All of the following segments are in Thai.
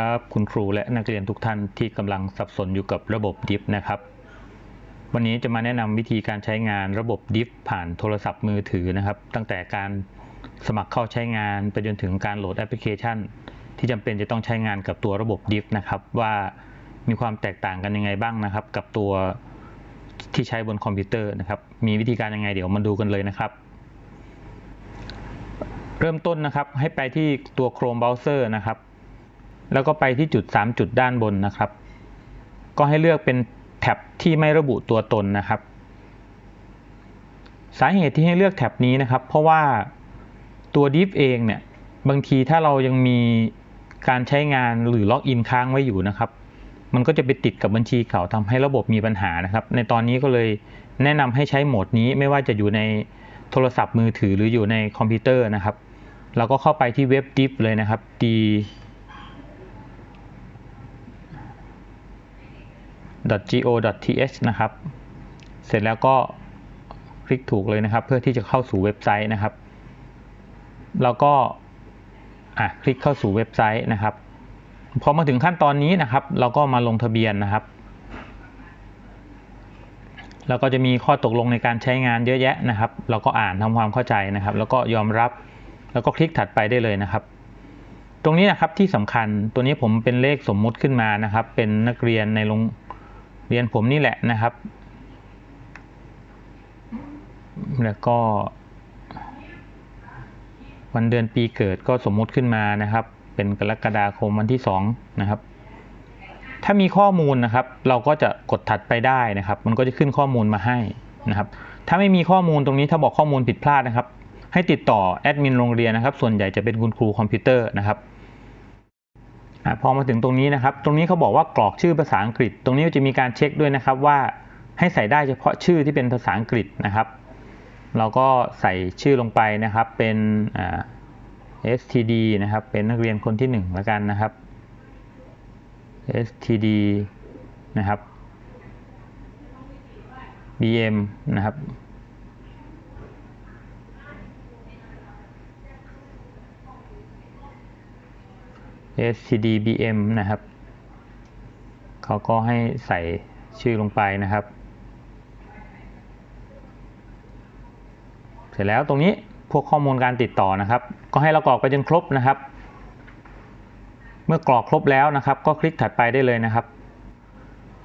ครับคุณครูและนักเรียนทุกท่านที่กำลังสับสนอยู่กับระบบ DIF นะครับ วันนี้จะมาแนะนำวิธีการใช้งานระบบ DIF ผ่านโทรศัพท์มือถือนะครับ ตั้งแต่การสมัครเข้าใช้งานไปจนถึงการโหลดแอปพลิเคชัน ที่จำเป็นจะต้องใช้งานกับตัวระบบ DIF นะครับ ว่ามีความแตกต่างกันยังไงบ้างนะครับ กับตัวที่ใช้บนคอมพิวเตอร์นะครับ มีวิธีการยังไงเดี๋ยวมาดูกันเลยนะครับเริ่มต้นนะครับให้ไปที่ตัว Chrome Browser นะครับ แล้วก็ไปที่จุด 3 จุดด้านบนนะครับ ก็ให้เลือกเป็นแท็บที่ไม่ระบุตัวตนนะครับ สาเหตุที่ให้เลือกแท็บนี้นะครับ เพราะว่าตัว div เองเนี่ยบางทีถ้าเรายังมีการใช้งานหรือล็อกอินค้างไว้อยู่นะครับ มันก็จะไปติดกับบัญชีเก่าทำให้ระบบมีปัญหานะครับ ในตอนนี้ก็เลยแนะนำให้ใช้โหมดนี้ไม่ว่าจะอยู่ในโทรศัพท์มือถือหรืออยู่ในคอมพิวเตอร์นะครับ เราก็เข้าไปที่เว็บ div เลยนะครับ d .go.th นะครับ เสร็จแล้วก็คลิกถูกเลยนะครับ เพื่อที่จะเข้าสู่เว็บไซต์นะครับ แล้วก็อะคลิกเข้าสู่เว็บไซต์นะครับพอมาถึงขั้นตอนนี้นะครับ เราก็มาลงทะเบียนนะครับ แล้วก็จะมีข้อตกลงในการใช้งานเยอะแยะนะครับ เราก็อ่านทำความเข้าใจนะครับ แล้วก็ยอมรับแล้วก็คลิกถัดไปได้เลยนะครับ ตรงนี้นะครับที่สำคัญตัวนี้ผมเป็นเลขสมมุติขึ้นมานะครับ เป็นนักเรียนในโรง เรียนผมนี่แหละนะครับ แล้วก็ วันเดือนปีเกิดก็สมมุติขึ้นมานะครับ เป็นกรกฎาคมวันที่2นะครับ ถ้ามีข้อมูลนะครับ เราก็จะกดถัดไปได้นะครับ มันก็จะขึ้นข้อมูลมาให้นะครับ ถ้าไม่มีข้อมูลตรงนี้ถ้าบอกข้อมูลผิดพลาดนะครับ ให้ติดต่อแอดมินโรงเรียนนะครับ ส่วนใหญ่จะเป็นคุณครูคอมพิวเตอร์นะครับ พอมาถึงตรงนี้นะครับ ตรงนี้เขาบอกว่ากรอกชื่อภาษาอังกฤษ ตรงนี้จะมีการเช็คด้วยนะครับว่าให้ใส่ได้เฉพาะชื่อที่เป็นภาษาอังกฤษนะครับ เราก็ใส่ชื่อลงไปนะครับเป็น std นะครับ เป็นนักเรียนคนที่1แล้วกันนะครับ std นะครับ bm นะครับ stdbm นะครับ เขาก็ให้ใส่ชื่อลงไปนะครับ เสร็จแล้วตรงนี้พวกข้อมูลการติดต่อนะครับ ก็ให้เรากรอกไปจนครบนะครับ เมื่อกรอกครบแล้วนะครับ ก็คลิกถัดไปได้เลยนะครับ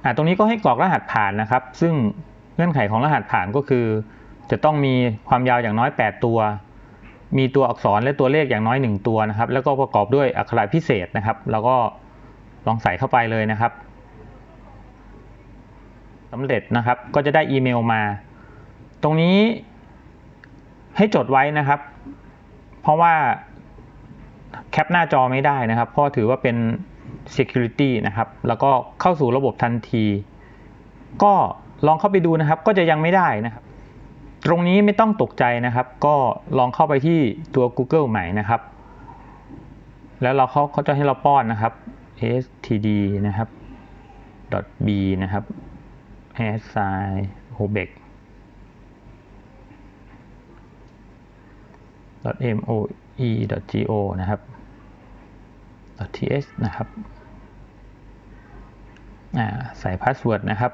อ่าตรงนี้ก็ให้กรอกรหัสผ่านนะครับ ซึ่งเงื่อนไขของรหัสผ่านก็คือ จะต้องมีความยาวอย่างน้อย 8 ตัว มีตัวอักษรและตัวเลขอย่างน้อย 1 ตัวนะครับ แล้วก็ประกอบด้วยอักขระพิเศษนะครับ แล้วก็ลองใส่เข้าไปเลยนะครับสำเร็จนะครับ ก็จะได้อีเมลมา ตรงนี้ให้จดไว้นะครับ เพราะว่าแคปหน้าจอไม่ได้นะครับ เพราะถือว่าเป็น security นะครับ แล้วก็เข้าสู่ระบบทันที ก็ลองเข้าไปดูนะครับ ก็จะยังไม่ได้นะครับ ตรงนี้ไม่ต้องตกใจนะครับ ก็ลองเข้าไปที่ตัว Google ใหม่นะครับ แล้วเราเขาเขาจะให้เราป้อนนะครับ std นะครับ .b นะครับ assign h o b e c .moe.go นะครับ .th นะครับ ใส่พาสเวิร์ดนะครับ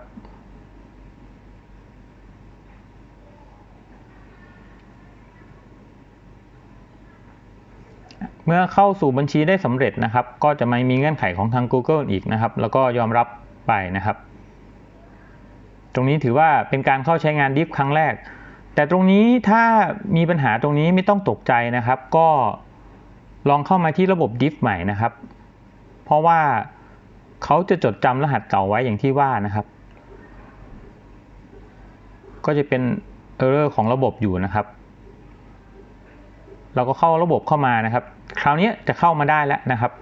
เมื่อเข้าสู่บัญชีได้สำเร็จนะครับ ก็จะไม่มีเงื่อนไขของทาง Google อีกนะครับ แล้วก็ยอมรับไปนะครับ ตรงนี้ถือว่าเป็นการเข้าใช้งานดิฟครั้งแรก แต่ตรงนี้ถ้ามีปัญหาตรงนี้ไม่ต้องตกใจนะครับ ก็ลองเข้ามาที่ระบบดิฟใหม่นะครับ เพราะว่าเขาจะจดจำรหัสเก่าไว้อย่างที่ว่านะครับ ก็จะเป็น error ของระบบอยู่นะครับ เราก็เข้าระบบเข้ามานะครับ คราวนี้จะเข้ามาได้แล้วนะครับ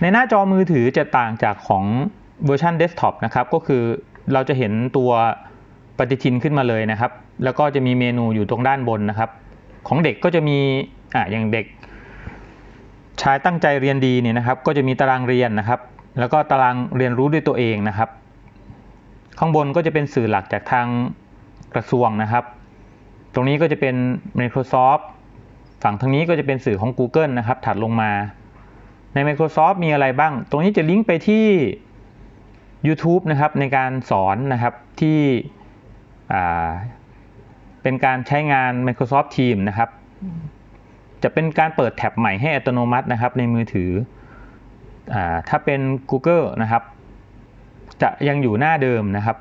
ในหน้าจอมือถือจะต่างจากของเวอร์ชันเดสก์ท็อปนะครับ ก็คือเราจะเห็นตัวปฏิทินขึ้นมาเลยนะครับ แล้วก็จะมีเมนูอยู่ตรงด้านบนนะครับ ของเด็กก็จะมีอ่าอย่างเด็ก ชายตั้งใจเรียนดีเนี่ยนะครับ ก็จะมีตารางเรียนนะครับ แล้วก็ตารางเรียนรู้ด้วยตัวเองนะครับ ข้างบนก็จะเป็นสื่อหลักจากทางกระทรวงนะครับ ตรงนี้ก็จะเป็น Microsoft ฝั่งทางนี้ก็จะเป็นสื่อของ Google นะครับ ถัดลงมา ใน Microsoft มีอะไรบ้าง ตรงนี้จะลิงก์ไปที่ YouTube นะครับในการสอนนะครับที่เป็นการใช้งาน Microsoft Teams นะครับ จะเป็นการเปิดแท็บใหม่ให้อัตโนมัตินะครับในมือถืออถ้าเป็น Google นะครับ จะยังอยู่หน้าเดิมนะครับ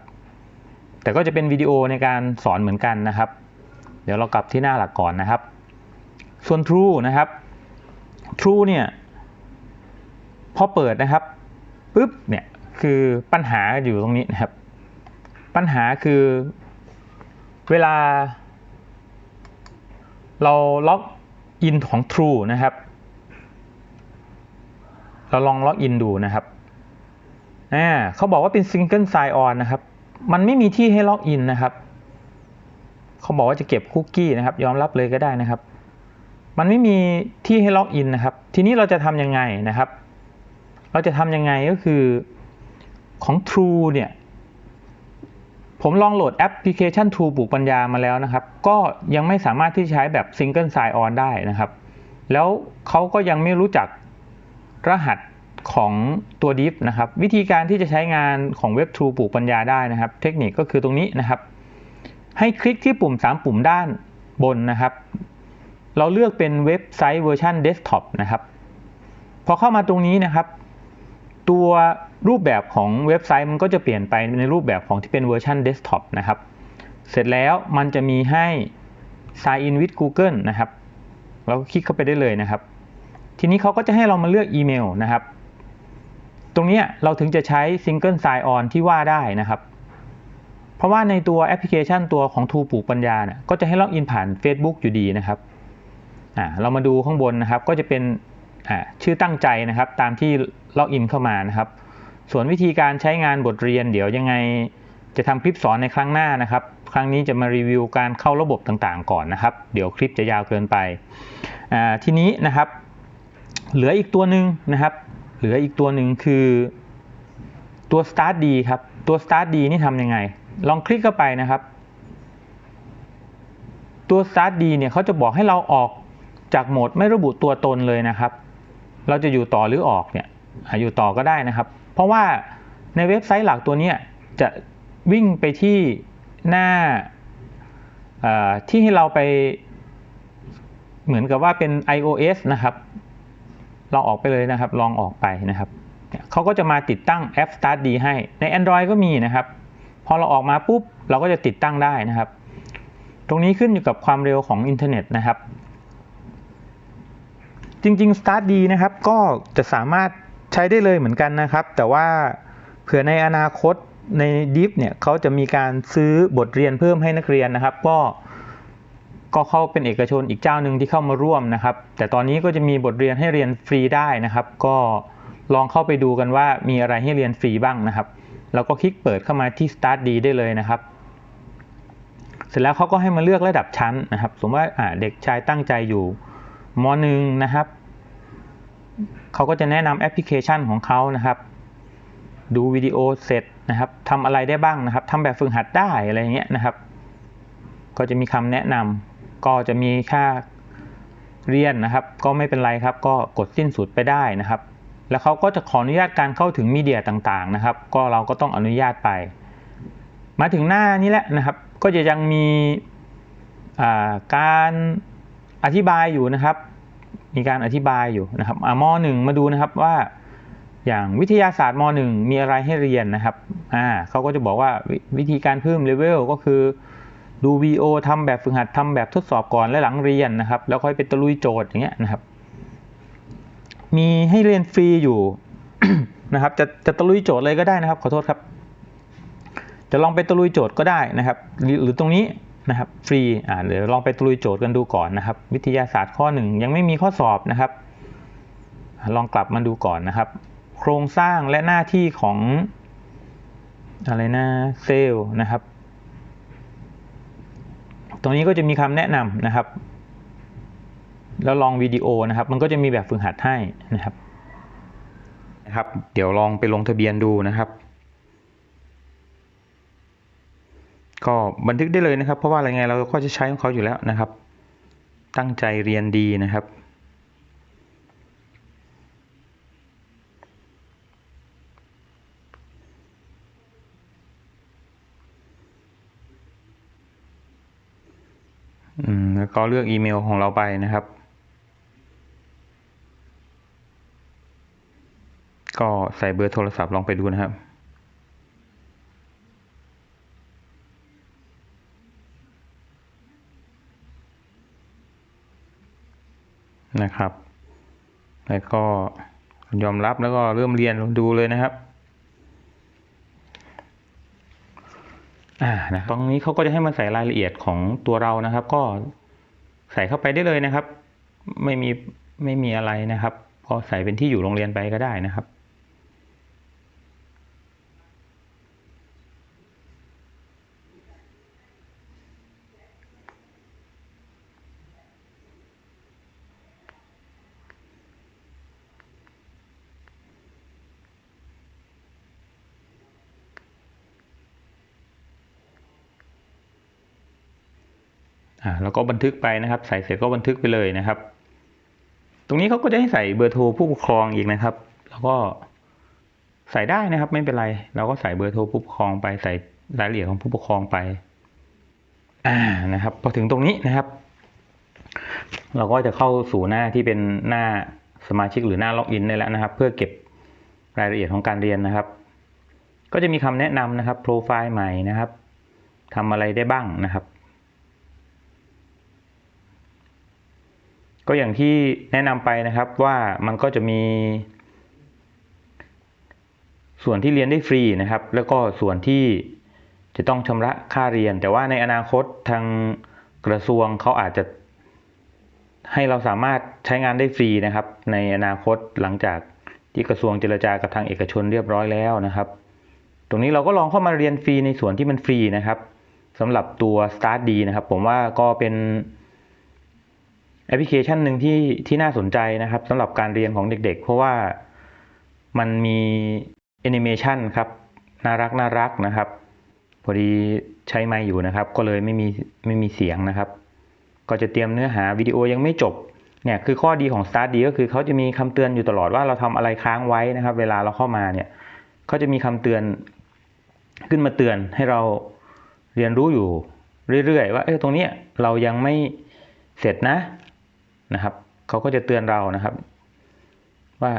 แต่ก็จะเป็นวิดีโอในการสอนเหมือนกันนะครับ เดี๋ยวเรากลับที่หน้าหลักก่อนนะครับ ส่วน True นะครับ True เนี่ยพอเปิดนะครับปุ๊บเนี่ยคือปัญหาอยู่ตรงนี้นะครับ ปัญหาคือเวลา เราล็อกอินของ True นะครับ เราลองล็อกอินดูนะครับอ่าเขาบอกว่าเป็น Single Sign On นะครับ มันไม่มีที่ให้ล็อกอินนะครับ เขาบอกว่าจะเก็บคุกกี้นะครับ ยอมรับเลยก็ได้นะครับ มันไม่มีที่ให้ล็อกอินนะครับ ทีนี้เราจะทำยังไงนะครับ เราจะทำยังไงก็คือของ True เนี่ย ผมลองโหลดแอปพลิเคชัน True ปลูกปัญญามาแล้วนะครับ ก็ยังไม่สามารถที่ใช้แบบ Single Sign On ได้นะครับ แล้วเขาก็ยังไม่รู้จักรหัสของตัว div นะครับ วิธีการที่จะใช้งานของเว็บ True ปลูกปัญญาได้นะครับ เทคนิคก็คือตรงนี้นะครับ ให้คลิกที่ปุ่ม 3 ปุ่มด้านบนนะครับ เราเลือกเป็นเว็บไซต์เวอร์ชันเดสก์ท็อปนะครับ พอเข้ามาตรงนี้นะครับ ตัวรูปแบบของเว็บไซต์มันก็จะเปลี่ยนไปในรูปแบบของที่เป็นเวอร์ชันเดสก์ท็อปนะครับ เสร็จแล้วมันจะมีให้ Sign in with Google นะครับ เราก็คลิกเข้าไปได้เลยนะครับ ทีนี้เขาก็จะให้เรามาเลือกอีเมลนะครับ ตรงนี้เราถึงจะใช้ Single Sign On ที่ว่าได้นะครับ เพราะว่าในตัวแอปพลิเคชันตัวของ True ปลูกปัญญาเนี่ยก็จะให้ล็อกอินผ่าน Facebook อยู่ดีนะครับ เรามาดูข้างบนนะครับก็จะเป็นชื่อตั้งใจนะครับ ตามที่ล็อกอินเข้ามานะครับ ส่วนวิธีการใช้งานบทเรียน เดี๋ยวยังไงจะทำคลิปสอนในครั้งหน้านะครับ ครั้งนี้จะมารีวิวการเข้าระบบต่างๆ ก่อนนะครับ เดี๋ยวคลิปจะยาวเกินไปทีนี้นะครับ เหลืออีกตัวหนึ่งนะครับ เหลืออีกตัวหนึ่งคือตัว Start D ครับ ตัว Start D นี่ทำยังไง ลองคลิกเข้าไปนะครับ ตัว Start D เนี่ยเขาจะบอกให้เราออก จากโหมดไม่ระบุตัวตนเลยนะครับ เราจะอยู่ต่อหรือออกเนี่ยอยู่ต่อก็ได้นะครับ เพราะว่าในเว็บไซต์หลักตัวนี้จะวิ่งไปที่หน้าที่ให้เราไปเหมือนกับว่าเป็น iOS นะครับ เราออกไปเลยนะครับ ลองออกไปนะครับเขาก็จะมาติดตั้งแอป Start D ให้ ใน Android ก็มีนะครับ พอเราออกมาปุ๊บ เราก็จะติดตั้งได้นะครับ ตรงนี้ขึ้นอยู่กับความเร็วของอินเทอร์เน็ตนะครับ จริงๆ Start D นะครับก็จะสามารถใช้ได้เลยเหมือนกันนะครับ แต่ว่าเผื่อในอนาคตใน Div เนี่ยเขาจะมีการซื้อบทเรียนเพิ่มให้นักเรียนนะครับ ก็ก็เข้าเป็นเอกชนอีกเจ้าหนึ่งที่เข้ามาร่วมนะครับ แต่ตอนนี้ก็จะมีบทเรียนให้เรียนฟรีได้นะครับ ก็ลองเข้าไปดูกันว่ามีอะไรให้เรียนฟรีบ้างนะครับแล้วก็คลิกเปิดเข้ามาที่ Start D ได้เลยนะครับ เสร็จแล้วเขาก็ให้มาเลือกระดับชั้นนะครับ สมมติว่าเด็กชายตั้งใจอยู่ มหนึ่งนะครับ เขาก็จะแนะนำแอปพลิเคชันของเขานะครับ ดูวิดีโอเสร็จนะครับทำอะไรได้บ้างนะครับทำแบบฝึกหัดได้อะไรเงี้ยนะครับ ก็จะมีคำแนะนำก็จะมีค่าเรียนนะครับ ก็ไม่เป็นไรครับ ก็กดสิ้นสุดไปได้นะครับ แล้วเขาก็จะขออนุญาตการเข้าถึงมีเดียต่างๆนะครับ ก็เราก็ต้องอนุญาตไป มาถึงหน้านี้แหละนะครับ ก็จะยังมีการ อธิบายอยู่นะครับ มีการอธิบายอยู่นะครับอมหนึ่งมาดูนะครับว่า อย่างวิทยาศาสตร์มหนึ่งมีอะไรให้เรียนนะครับอ่าเขาก็จะบอกว่าวิวิธีการเพิ่มเลเวลก็คือดูวีโอทำแบบฝึกหัดทำแบบทดสอบก่อนและหลังเรียนนะครับ แล้วค่อยไปตะลุยโจทย์อย่างเงี้ยนะครับ มีให้เรียนฟรีอยู่นะครับ จะจะตะลุยโจทย์เลยก็ได้นะครับ ขอโทษครับ จะลองไปตะลุยโจทย์ก็ได้นะครับ หรือตรงนี้ นะครับฟรีอ่าเดี๋ยวลองไปตะลุยโจทย์กันดูก่อนนะครับ วิทยาศาสตร์ข้อหนึ่งยังไม่มีข้อสอบนะครับ ลองกลับมาดูก่อนนะครับ โครงสร้างและหน้าที่ของอะไรนะเซลล์นะครับ ตรงนี้ก็จะมีคำแนะนำนะครับ แล้วลองวิดีโอนะครับ มันก็จะมีแบบฝึกหัดให้นะครับนะครับ เดี๋ยวลองไปลงทะเบียนดูนะครับ ก็บันทึกได้เลยนะครับ เพราะว่าอะไรไงเราก็จะใช้ของเขาอยู่แล้วนะครับ ตั้งใจเรียนดีนะครับ อืมแล้วก็เลือกอีเมลของเราไปนะครับ ก็ใส่เบอร์โทรศัพท์ลองไปดูนะครับ นะครับ แล้วก็ยอมรับแล้วก็เริ่มเรียนดูเลยนะครับอ่านะตรงนี้เขาก็จะให้มาใส่รายละเอียดของตัวเรานะครับ ก็ใส่เข้าไปได้เลยนะครับ ไม่มีไม่มีอะไรนะครับ ก็ใส่เป็นที่อยู่โรงเรียนไปก็ได้นะครับ อ่าแล้วก็บันทึกไปนะครับ ใส่เสร็จก็บันทึกไปเลยนะครับ ตรงนี้เขาก็จะให้ใส่เบอร์โทรผู้ปกครองอีกนะครับ แล้วก็ใส่ได้นะครับ ไม่เป็นไร เราก็ใส่เบอร์โทรผู้ปกครองไปใส่รายละเอียดของผู้ปกครองไป อ่านะครับ พอถึงตรงนี้นะครับ เราก็จะเข้าสู่หน้าที่เป็นหน้าสมาชิกหรือหน้าล็อกอินได้แล้วนะครับ เพื่อเก็บรายละเอียดของการเรียนนะครับ ก็จะมีคำแนะนำนะครับโปรไฟล์ใหม่นะครับทำอะไรได้บ้างนะครับ ก็อย่างที่แนะนำไปนะครับว่ามันก็จะมี ส่วนที่เรียนได้ฟรีนะครับ แล้วก็ส่วนที่จะต้องชำระค่าเรียน แต่ว่าในอนาคตทางกระทรวงเขาอาจจะให้เราสามารถใช้งานได้ฟรีนะครับ ในอนาคตหลังจากที่กระทรวงเจรจากับทางเอกชนเรียบร้อยแล้วนะครับ ตรงนี้เราก็ลองเข้ามาเรียนฟรีในส่วนที่มันฟรีนะครับสำหรับตัว Start D นะครับ ผมว่าก็เป็น แอปพลิเคชันหนึ่งที่ที่น่าสนใจนะครับสำหรับการเรียนของเด็ก ๆ เพราะว่ามันมีแอนิเมชันครับน่ารักน่ารักนะครับ พอดีใช้ไมค์อยู่นะครับ ก็เลยไม่มีไม่มีเสียงนะครับ ก็จะเตรียมเนื้อหาวิดีโอยังไม่จบเนี่ยคือข้อดีของ Start D ก็คือเขาจะมีคำเตือนอยู่ตลอดว่าเราทำอะไรค้างไว้นะครับ เวลาเราเข้ามาเนี่ยเขาจะมีคำเตือนขึ้นมาเตือนให้เราเรียนรู้อยู่เรื่อยๆ ว่าเออตรงนี้เรายังไม่เสร็จนะ นะครับเขาก็จะเตือนเรานะครับ ว่า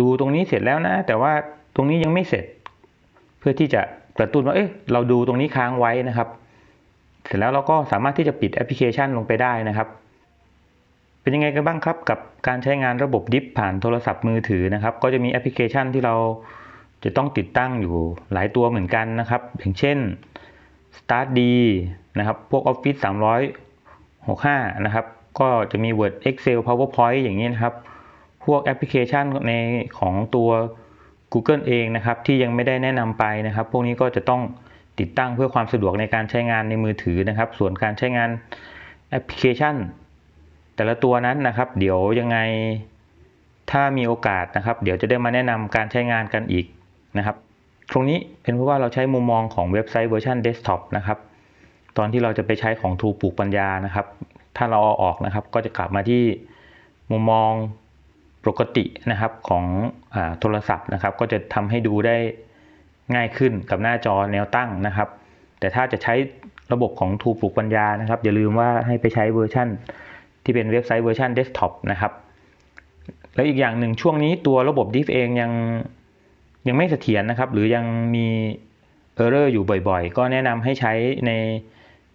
ดูตรงนี้เสร็จแล้วนะ แต่ว่าตรงนี้ยังไม่เสร็จ เพื่อที่จะกระตุ้นว่าเอ๊ะเราดูตรงนี้ค้างไว้นะครับ เสร็จแล้วเราก็สามารถที่จะปิดแอปพลิเคชันลงไปได้นะครับ เป็นยังไงกันบ้างครับกับการใช้งานระบบดิฟผ่านโทรศัพท์มือถือนะครับ ก็จะมีแอปพลิเคชันที่เราจะต้องติดตั้งอยู่หลายตัวเหมือนกันนะครับ อย่างเช่น Start D นะครับ พวก Office 365 นะครับ ก็จะมี Word Excel PowerPoint อย่างนี้นะครับ พวกแอปพลิเคชันในของตัว Google เองนะครับ ที่ยังไม่ได้แนะนำไปนะครับ พวกนี้ก็จะต้องติดตั้งเพื่อความสะดวกในการใช้งานในมือถือนะครับ ส่วนการใช้งานแอปพลิเคชัน แต่ละตัวนั้นนะครับ เดี๋ยวยังไงถ้ามีโอกาสนะครับ เดี๋ยวจะได้มาแนะนำการใช้งานกันอีกนะครับ ตรงนี้เป็นเพราะว่าเราใช้มุมมองของเว็บไซต์เวอร์ชันเดสก์ท็อปนะครับ ตอนที่เราจะไปใช้ของทูปลูกปัญญานะครับ ถ้าเราเอาออกนะครับ ก็จะกลับมาที่มุมมองปกตินะครับของอโทรศัพท์นะครับ ก็จะทำให้ดูได้ง่ายขึ้นกับหน้าจอแนวตั้งนะครับ แต่ถ้าจะใช้ระบบของทูปลูกปัญญานะครับ อย่าลืมว่าให้ไปใช้เวอร์ชันที่เป็นเว็บไซต์เวอร์ชันเดสก์ท็อปนะครับ แล้วอีกอย่างหนึ่งช่วงนี้ตัวระบบดิฟเองยังยังไม่เสถียรนะครับ หรือยังมีเออร์เรอร์อยู่บ่อยๆ ก็แนะนำให้ใช้ใน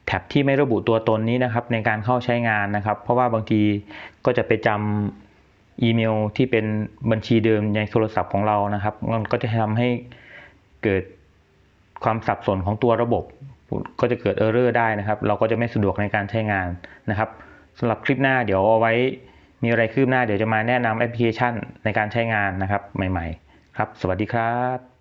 แท็บที่ไม่ระบุตัวตนนี้นะครับ ในการเข้าใช้งานนะครับ เพราะว่าบางทีก็จะไปจำอีเมลที่เป็นบัญชีเดิมในโทรศัพท์ของเรานะครับมันก็จะทำให้เกิดความสับสนของตัวระบบ ก็จะเกิดเออร์เรอร์ได้นะครับ เราก็จะไม่สะดวกในการใช้งานนะครับสำหรับคลิปหน้าเดี๋ยวเอาไว้มีอะไรคืบหน้าเดี๋ยวจะมาแนะนำแอปพลิเคชันในการใช้งานนะครับ ใหม่ ๆ ครับ สวัสดีครับ